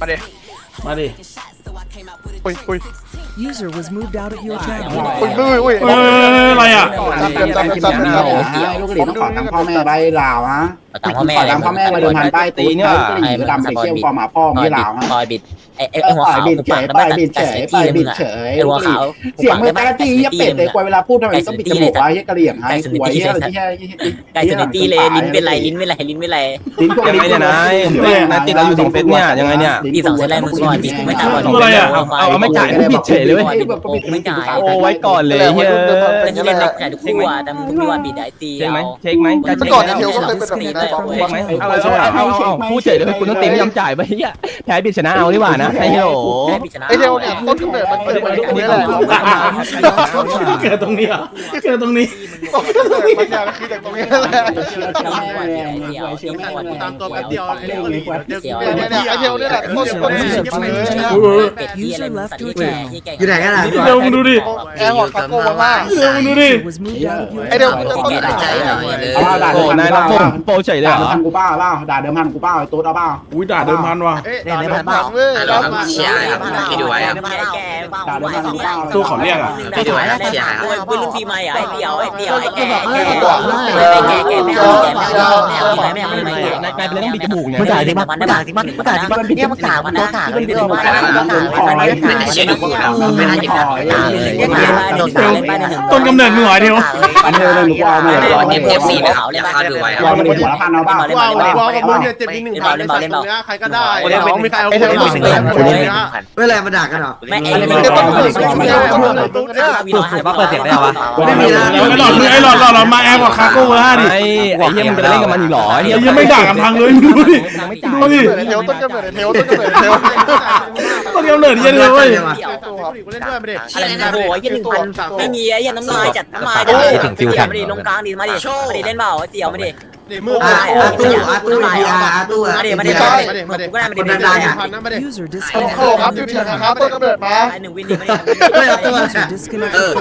มาดิมาดิ อุ้ยอุ้ย User was moved out of your channel. อุ้ยอุ้ยอุ้ยเอ้ยอะไรอะจำจำจำจำจำลูกหลีต้องขอตังค์พ่อแม่ใบลาวฮะตามพ่อแม่ขอตังค์พ่อแม่มาเดินพันป้ายตีเนี่ยลูกหลีก็ดำไปเชี่ยวฟอร์มหาพ่อไม่ลาวปล่อยบิด ไอ้ไอ้เออหัวปล่อยขาวบิดเฉยปล่อยบิดเฉยปล่อยบิดเฉยไอ้หัวขาวเสียงมือตาตีเยี่ยเป็ดเลยควายเวลาพูดทำไมต้องปิดจมูกวะเยี่ยกระเหลี่ยงฮะหัวเยี่ยอะไรที่แค่ไก่สนิตี้เลยลิ้นเป็นไรลิ้นเป็นไรลิ้นเป็นไรลิ้นพวกยังไงเนี่ยนายนายติดเราอยู่สองเฟสเนี่ยยังไงเนี่ยปีสองเซตแรกมึงก่อนปีไม่จ่ายก่อนเอาเอาไม่จ่ายมึงผิดเฉยเลยเว้ยไม่จ่ายโอ้ไว้ก่อนเลยเฮ้ยแต่ที่เล่นจ่ายทุกคู่อะแต่มึงไม่ว่าบิดไอ้ตีเช็คไหมเช็คไหมเมื่อก่อนเนี่ยเทลก็เคยเป็นแบบนี้นะเช็คไหมเอาเอาเอาเอาพูดเฉยเลยคุณต้องตีไม่ยอมจ่ายไปเฮียแพ้บิดชนะเอาดีกว่านะไอ้เหี้ยโอ้ไอเทลเนี่ยต้นกำเนิดมันเกิดมาจากตรงนี้แหละเกิดตรงนี้เหรอเกิดตรงนี้ต้นกำเนิดมันอย่างคือจากตรงนี้แหละตามตัวแป๊บเดียวเนี่ยเนี่ยไอเทลเนี่ยแหละต้นต้นเกิดมาเลยนะอยู่ไหนกันล่ะเร็วมึงดูดิแอร์หัวคาโก้มาม่าเร็วมึงดูดิ was moved out of your ไอเทล channel. มันจะต้นกำเนิดโอ้นายรับโปโปเฉยเลยด่าเหรเดิมอพันกูเป้าเปล่าด่าเดิมพันกูเป้าไอ้ตุ๊ดเอาเปล่าอุ้ยด่าเดิมพันว่ะเอ้ยด่าเดิมพันเว้ยแล้วมาปืนรุ่นปีใหม่ไอ้เดียวไอ้เดียวไอ้แก่แก่แก่แก่แม่แก่แม่แม่แม่แม่นายกลายเป็นเล่นบิดจมูกเนี่ยมันด่าที่มันมันด่าที่มันมันด่าที่มันเนี่ยมันด่ามันด่าด่ามันด่ามันด่ามันด่ามันด่ามันด่าเชี่ยนี่กูด่าไม่น่าจะด่าด่าเลยด่าโดนด่าเล่นบ้านหนึ่งต้นกำเนิดมึงเหรอเดียวอันเดียวเลยหนูว่าไม่เอเอาฟเอฟซีขาวเล่นบ้านหนึ่งเราไม่ได้หัวละพันเอาเปล่าว้าวว้าวมึงเนี่ยเจ็บนิดหนึ่งพันเล่นบอลเล่นบอลใครก็ได้น้องมีใครเอาคนมาสิงเมื่อไรมาด่ากันเหรอแม่เออันนี้มันจะต้องเปิดเสียงเนี่ยตรงเนี้ยเปิดเสียงได้ปะไม่มีนะไอ้หลอดมึงไอ้หลอดหลอดหลอดมาแอร์กับคาโก้เวอร์ห้าดิไอ้ไอ้เหี้ยมึงจะเล่นกับมันอีกหรอไอ้ยังไม่ด่ากันพังเลยดูดิดูดิเทลต้นกำเนิดเทลต้นกำเนิดเทลต้นกำเนิดเหี้ยเลยเว้ยกูเล่นด้วยไม่ได้อะไรนะโอ้ยยี่หนึ่งพันไม่มีไอ้ยันน้ำลายจัดน้ำลายจัดถึงฟิวมาดิลงกลางดิมาดิมาดิเล่นเปล่าเสี่ยวมาดิ มืออาอาตู้อาตู้พีอาอาตู้มาดิมาดิพีมาอาดิมาดิก็ได้มาดิมาดิพันนะไม่ได้ User โอ้ disconnected. โหครับยูเทียนะครับต้นกำเนิดมาไอ้หนึ่งวินดิมาดิ User disconnected.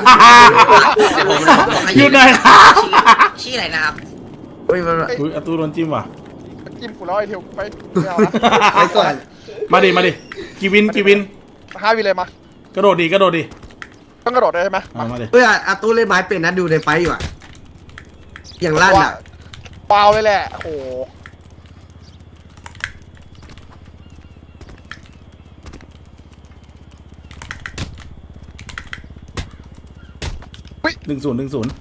หยุดหน่อยครับชื่ออะไรนะครับเฮ้ยมันอุ้ยอาตูโดนจิ้มว่ะจิ้มกูแล้วไอเทลไปไม่เอาละไปก่อนมาดิมาดิกีวินกีวินห้าวิเลยมากระโดดดิกระโดดดิต้องกระโดดได้ใช่ไหมเอามาดิเฮ้ยอาตู้เล่นไม้เป็นนะดูในไฟอยู่อะอย่างลั่นอะเปล่าเลยแหละ โอ้โหหนึ่งศูนย์หนึ่งศูนย์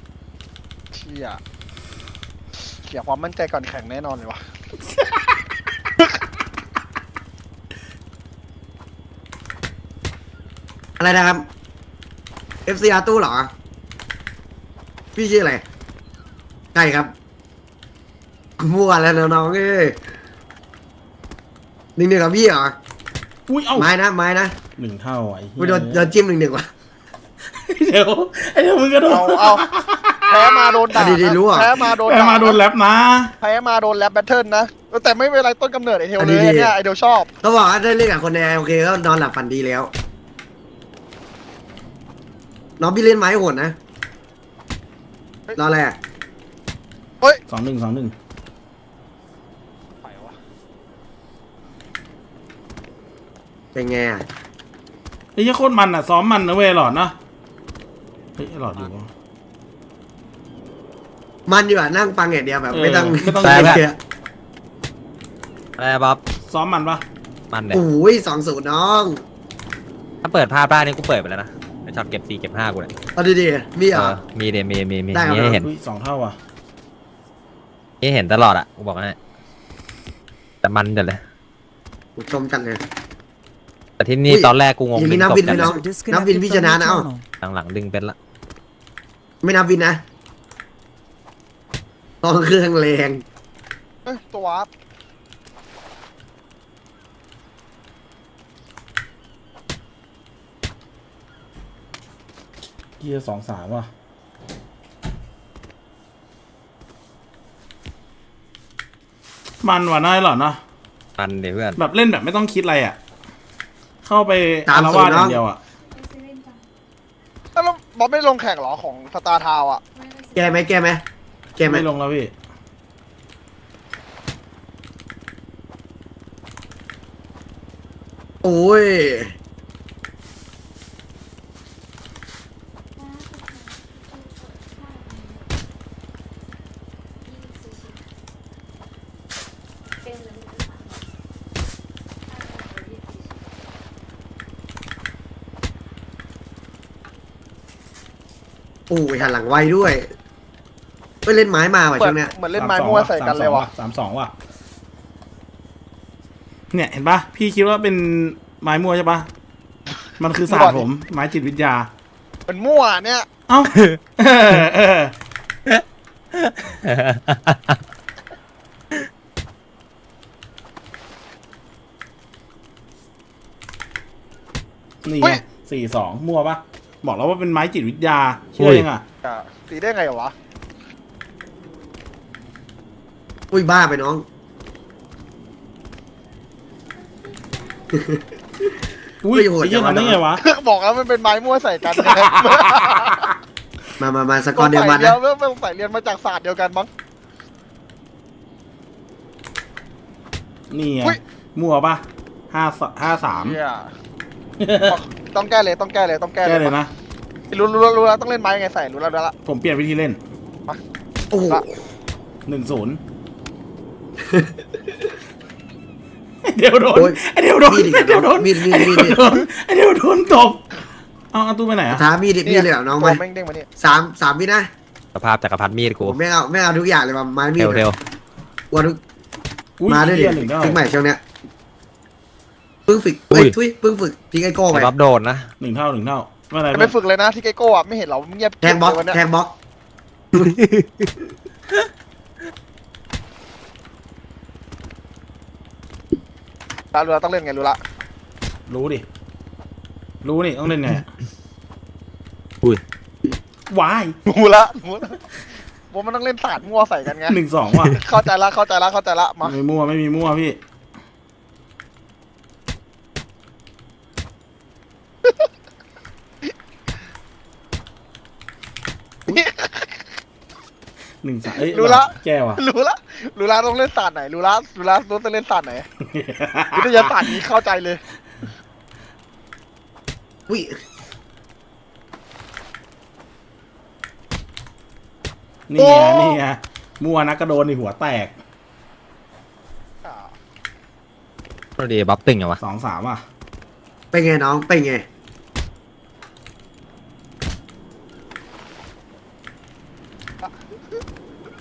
เชี่ยเสียความมั่นใจก่อนแข่งแน่นอนเลยวะอะไรนะครับ FC อาตู้เหรอ พี่ชื่ออะไร ใช่ครับ มั่วแล้วน้องๆเอ้ยหนึ่งหนึ่งกับพี่เหรออุ้ยเอ้าไม้นะไม้นะหนึ่งเท่าไอ้เหี้ไม่ยโดนโดนจิ้มหนึ่งหนึ่งว่ะเดี๋ยวไอ้เดี๋ยวมึงกระโดดเอาเอาแพ้มาโดนด่าดีๆรู้อะแพ้มาโดนแปมาโดนแล็บนะแพ้มาโดนแรปแบทเทิลนะแต่ไม่เป็นไรต้นกำเนิดไอเทลเลยเนี่ยไอเทลชอบเขาบอกว่าได้เล่นกับคนในโอเคก็นอนหลับฝันดีแล้ว น้องพี่เล่นไม้โหดนะรออะไรอะสองหนึ่งสองหนึ่ง เป็นไงอะไอ้เหี้ยโคตรมันอะซ้อมมันนะเว้ยหลอดนะเฮ้ยไอ้หลอดอยู่ปะ มันอยู่อะนั่งฟังอย่างเดียวแบบเออไม่ต้องไม่ต้องแต่เล่นเยอะอะไรบ๊อบซ้อมมันปะมันเนี่ยโอ้ยสองศูนย์น้องถ้าเปิดภาพได้นี่กูเปิดไปแล้วนะไม่ชอบเก็บสี่เก็บห้ากูเลยเอาดีๆมีเหรเออ อมีเดมีมีมีได้ครับมีให้เห็นอุ้ยสองเท่าว่ะมีให้เห็นตลอดอะกูบอกให้แต่มันจัดเลย กูชมจังเลย แต่ที่นี่อุ้ย ตอนแรกกูงงอย่างนี้ดึงนับศพวินไหมจัดน้อง User disconnected Vâng, พี่ชนะนะ from เอ้าหลังๆดึงเป็นละไม่นับวินนะตองเครื่องแรงเอ้ยตัววาร์ปเกียร์สองสามว่ะมันว่ะนายหลอดเนาะมันเดี๋ยวเพื่อนแบบเล่นแบบไม่ต้องคิดอะไรอะ เข้าไปอารวาสอย่างเดียวอะแล้วบอสไม่ลงแข่งเหรอของสตาร์ทาวอะแกไหมแกไหมแกไหมไม่ลงแล้วพี่มโอ้ย อ้ยหันหลังไวด้วยไปเล่นไม้มาว่ะเหมือช่นวงเนี้ยเหมือนเล่นไม้มั่วใส่กันเลยว่ะสามสองว่ะ เนี่ยเห็นปะพี่คิดว่าเป็นไม้มั่วใช่ปะมันคือศาสตร์ผม ไม้จิตวิทยามันมั่วเนี่ย เอ้าเออเออนี่ไงสี่สองมั่วปะ บอกแล้วว่าเป็นไม้จิตวิทยาเชื่อยังอะอะตีได้ไงวะอุ้ยบ้าไปน้อง อุ้ยไม่โหดไอ้เหี้ยจังวะทำได้ไงวะ บอกแล้วมันเป็นไม้มั่วใส่กันนะครับมามามาสกอร์เดียวมันเดีนะยวเรื่องใส่เรียนมาจากศาสตร์เดียวกันมั้ง นี่ไงอุ๊ย มั่วปะห้าสห้าสาม เนี่ย ต้องแก้เลยต้องแก้เลยต้องแก้แก้เลยนะรู้รู้รู้รู้แล้วต้องเล่นไม้ยังไงใส่รู้แล้วรู้แล้ว ผมเปลี่ยนวิธีเล่นโอ้โหหนึ่งศูนย์เดี๋ยวโดนโอ้ยไอเดี๋ยวโดนมีดอีกไอเดี๋ยวโดนมีดมีดไอเดี๋ยวมีดโดนไอเดี๋ยวโดนตบเอาเอาตู้ไปไหนอะท้ามีดดิมีดเลยเหรอน้องตัไหมวแม่งเด้งมาเนี่ยสามสามวินะสภาพจักรพรรดิมีดกูผมไม่เอาไม่เอาทุกอย่างเลยมาไม้มีเร็ดวเร็ววันทุก อุ๊ยมาด้วยดิเหี้ยหนึ่งเท่าทิ้งใหม่ช่วงเนี้ย เพิ่งฝึกเอ้ยทุยเพิ่งฝึกทิ้งไอ้โก้ๆไปแต่รับโดนนะหนึ่งเท่าหนึ่งเท่าไม่เป็นไรจะไปฝึกเลยนะที่ไกโก้อะไม่เห็นเราเงียบแทงบล็อกเลยวันเนี้ยแทงบล็อกรู้แล้วต้องเล่นไงรู้ละรู้ดิ รู้นี่ต้องเล่นไงอุ้ยวายรู้ละรู้ละว่ามันต้องเล่นศาสตร์มั่วใส่กันไงหนึ่งสองว่ะเข้าใจละเข้าใจละเข้าใจละมาไม่มั่วไม่มีมั่วพี่ หนึ่งสามเอ้ยรู้ละ แก้ว่ะรู้ละรู้ละต้องเล่นศาสตร์ไหนรู้ละรู้ละรู้ต้องเล่นศาสตร์ไหนวิทยาศาสตร์นี้เข้าใจเลย อุ้ยนี่ไงนี่ไงมั่วนักกระโดนในหัวแตกเราดีบัฟตึงอย่างวะสองสามอะเป็นไงน้องเป็นไง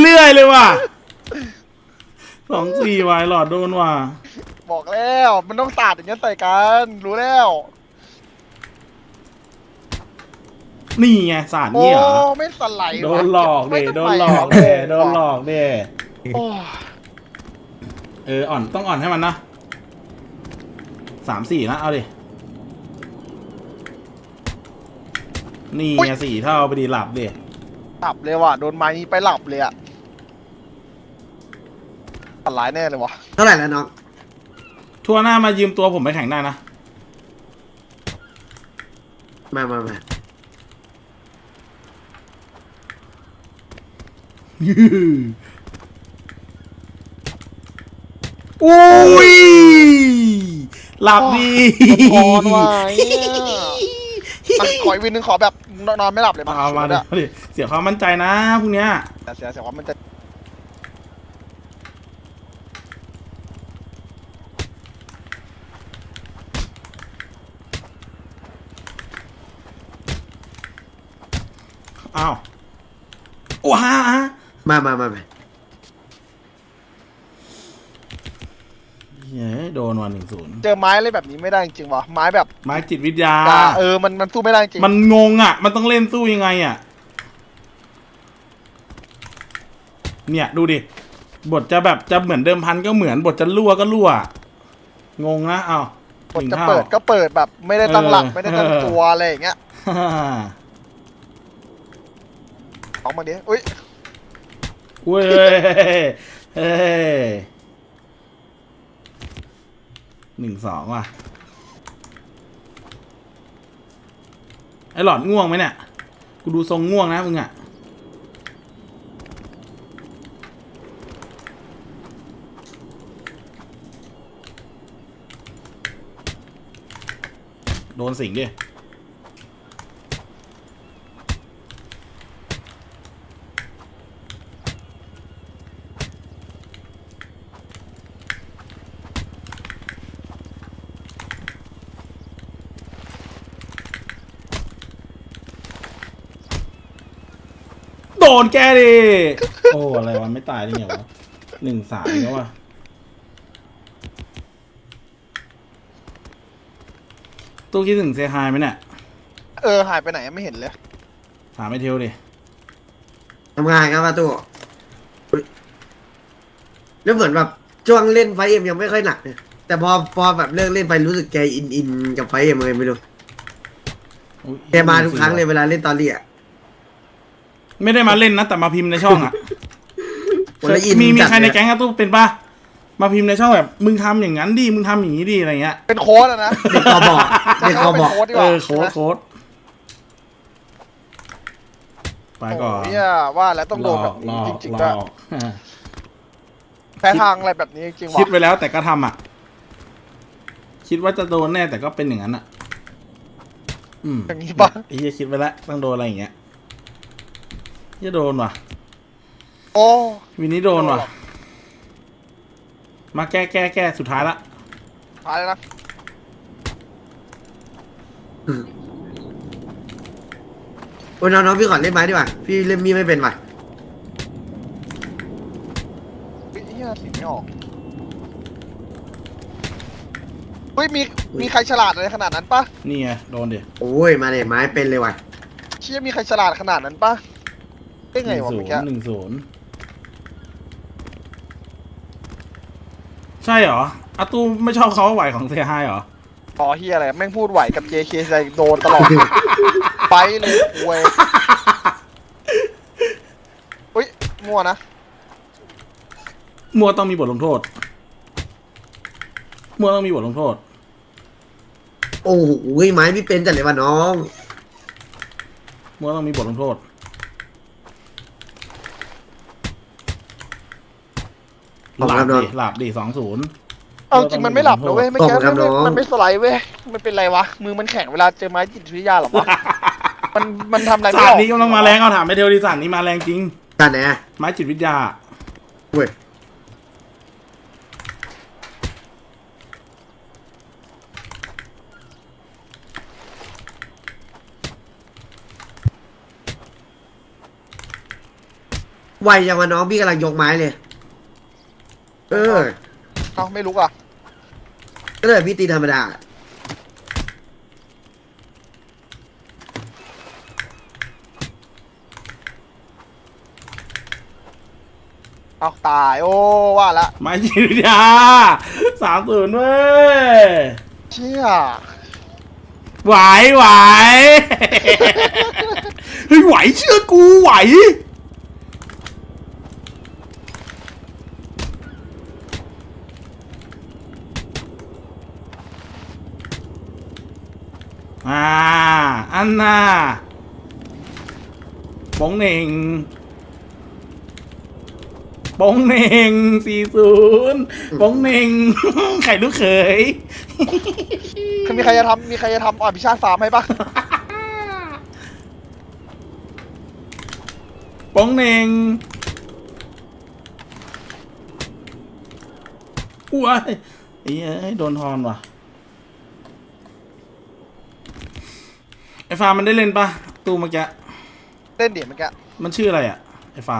เรื่อยเลยว่ะสองสี่วายหลอดโดนว่ะบอกแล้วมันต้องศาสตร์อย่างเงี้ยใส่กัน รู้แล้วนี่ไงสารโอ้เนี่ยเหรอไม่สไลด์โดวะนหลอกไม่เด้ทำโดไมนหลอกวะเด้โดนหลอกเด้โอ้เอออ่อนต้องอ่อนให้มันนะสามสี่นะเอาดินี่ไงสี่เท่าไปดีหลับดิ หลับเลยว่ะโดนไม้นี้ไปหลับเลยอะสไลด์แน่เลยวะเท่าไหร่แล้วน้องทั่วหน้ามายืมตัวผมไปแข่งได้นะ มามามาอุ้ย หลับดีพอนว่ะไอ้เนี่ยอะ ขออีกวินหนึ่งขอแบบนอนไม่หลับเลยมาเอามาดิเอาดิเสียความมั่นใจนะพวกเนี้ยเสียเสียเสียว่ามันจะอ้าวว้ามามามามา เฮ้ยโดนวันหนึ่งศูนย์เจอไม้อะไรแบบนี้ไม่ได้จริงๆวะไม้แบบไม้จิตวิทยา เออมันมันสู้ไม่ได้จริงมันงงอะ มันต้องเล่นสู้ยังไงอะ เนี่ยดูดิ บทจะแบบจะเหมือนเดิมพันก็เหมือนบทจะรั่วก็รั่ว งงนะอ้าวกดหนึ่งจะเท่าเปิดก็เปิดแบบไม่ได้ตั้งหลักเออไม่ได้ตั้งเออตัวอะไรอย่างเงี้ยเอามาดิอุ้ยเว้ยเฮ้ย หนึ่งสองว่ะ ไอหลอดง่วงไหมเนี่ย กูดูทรงง่วงนะมึงอะโดนสิงดิ ดนแกดิ โอ้ อะไรวะ ไม่ตายได้ไงวะหนึ่งสามแล้ววะตู้คิดถึงเซฮายไหมเนี่ย เออ หายไปไหนไม่เห็นเลย ถามไอเทลดิทำงานครับอาตู้อุ๊ยแล้วเหมือนแบบช่วงเล่นไฟเอ็มยังไม่ค่อยหนักเนี่ยแต่พอพอแบบเลิกเล่นไปรู้สึกแกอินอินกับไฟเอ็มเลยไม่รู้อุ๊ยแกมาทุกครั้งเลยเวลาเล่นตอนเรียอะ ไม่ได้มาเล่นนะ แต่มาพิมพ์ในช่องอะคนละอินมีมีจัดใครในเลยแก๊งอะตู้เป็นปะมาพิมพ์ในช่องแบบ มึงทำอย่างนั้นดิมึงทำอย่างนี้ดิอะไรเงี้ยเป็นโค้ดอะนะเด็กกอบอกเด็กกอบอกโค้ดดีกเอว่าอโค้ดโค้ดไปก่อนโอ้ยเนี่ยว่าแล้วต้องโดนแบบหลนี้อกจริงหลๆก็อกแพ้ทางอะไรแบบนี้จริงๆคิดว่ะไว้แล้วแต่ก็ทำอะ คิดว่าจะโดนแน่แต่ก็เป็นอย่างนั้นอะอืมอย่างนี้ปะไอ้เหี้ยคิดไว้แล้วต้องโดนอะไรอย่างเงี้ย เหี้ยโดนว่ะ โอ้วินนี้โดนว่ะ มาแก้แก้แก้สุดท้ายละ ตายแล้วนะโอ้ยน้องๆพี่ขอเล่นไม้ดีกว่าพี่เล่นมีดไม่เป็นว่ะเฮ้ยเหี้ยสิไม่ออกเฮ้ยมีมีใครฉลาดอะไรขนาดนั้นปะนี่ไงโดนดิโอ้ยมาเนี่ยไม้เป็นเลยว่ะเชี่ยมีใครฉลาดขนาดนั้นปะ ได้หไงนึ่งวะศูเมื่นอกี้ย์หนึ่งศูนย์ใช่เหรออาตู้ไม่ชอบเขาไหวของเซียไฮเหรออ๋อเฮียอะไรแม่งพูดไหวกับ JK ใจโดนตลอด ไปเลยเว้ยอุ้ยมั่วนะ มัวต้องมีบทลงโทษ มัวต้องมีบทลงโทษ โอ้โหไม้พี่เป็นจัดเลยว่ะน้อง มัวต้องมีบทลงโทษ ขอบ หคุลัณบครับน้องดิหลับดิสองศูนย์เอาจริงมันไม่หลับนะเว้ยไม่แก้ขอบคุณครับไม่น้องมันไม่สไลด์เว้ยมันเป็นไรวะมือมันแข็งเวลาเจอไม้จิตวิทยาเหรอวะมันมันทำอะไรไม่ศาสอตอกร์นี้กำลังมาแรงเอาถามไปเทวดิศาสตร์นี้มาแรงจริงกันไหนอะไม้จิตวิทยาเว้ยไวยังวะน้องพี่กำลังยกไม้เลย เออ เอาไม่รู้อะก็เลยพี่ตีธรรมดา เอาตาย โอ้ว่าละไม้จิตวิทยาสามศูนย์เว้ยเชี่ยไหวไหวเฮ้ยไหวเชื่อกูไหว อ่า อันน่ะบงเหน่งบงเหน่งสี่ศูนย์บงเหน่งไข่ลูกเขย คือมีใครจะทำมีใครจะทำอ่อนพิชาติฟาร์มให้ปะปงเนงอ้วยไอ้เอ้ยโดนทอนว่ะ ไอ้ฟ้ามันได้เล่นปะตู้เมื่อกี้เล่นเดี๋ยวเมื่อกี้มันชื่ออะไรอะไอ้ฟ้า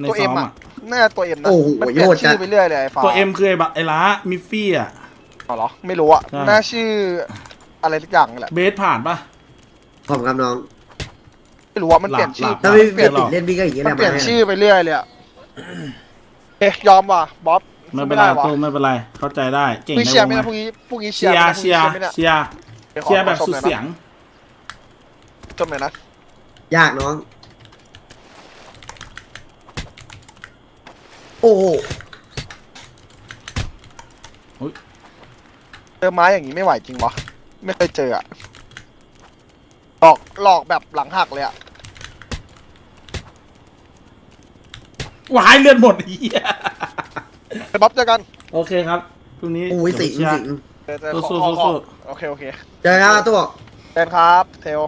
ในตัวซ้เอ็อมมอะ อะน่าจะตัวเอ็มนะโอ้โหมันเปลี่ยนโยดจัชื่ดอไปเรื่อยเลยไอ้ฟ้าตัวเอ็มคือไอ้บะไอ้ล้ามิฟฟี่อะอ๋อเหรอไม่รู้อะใช่ น่าชื่ออะไรสักอย่างแหละเบสผ่านปะ ขอบคุณครับน้อง ไม่รู้ว่ามันเปลี่ยนชื่อหลับถ้าไม่เปลี่ยนติดเล่นพี่ก็อย่างนี้แหมันละเปลี่ยนไม้ชื่อไปเรื่อยเลยอะเอ๊ะยอมว่ะบ๊อบไม่เป็นไรวะตู้ไม่เป็นไรเข้าใจได้เก่งพรุ่งในนี้เชียร์วไหมงนะนะพรุ่งนี้พรุ่งนี้เชีเชียร์ยไหมร์นะเชียร์พรุ่งนี้เชียร์เดี๋ยวขอเชียร์แบบขอสุดหน่อเสียง จบหน่อยนะ ยากน้อง โอ้โหเจอไม้อย่างนี้ไม่ไหวจริงวะไม่เคยเจออะหลอกหลอกแบบหลังหักเลยอะวายเลือดหมดเหี้ยไปบ๊อบเจอกันโอเคครับพรุ่งนี้โอ้ยสิงเดี๋วสิงเจอเจอสู้ขอสู้ขอสู้ โอเคโอเคเจอกันครับตู้เจอกันครับ เทล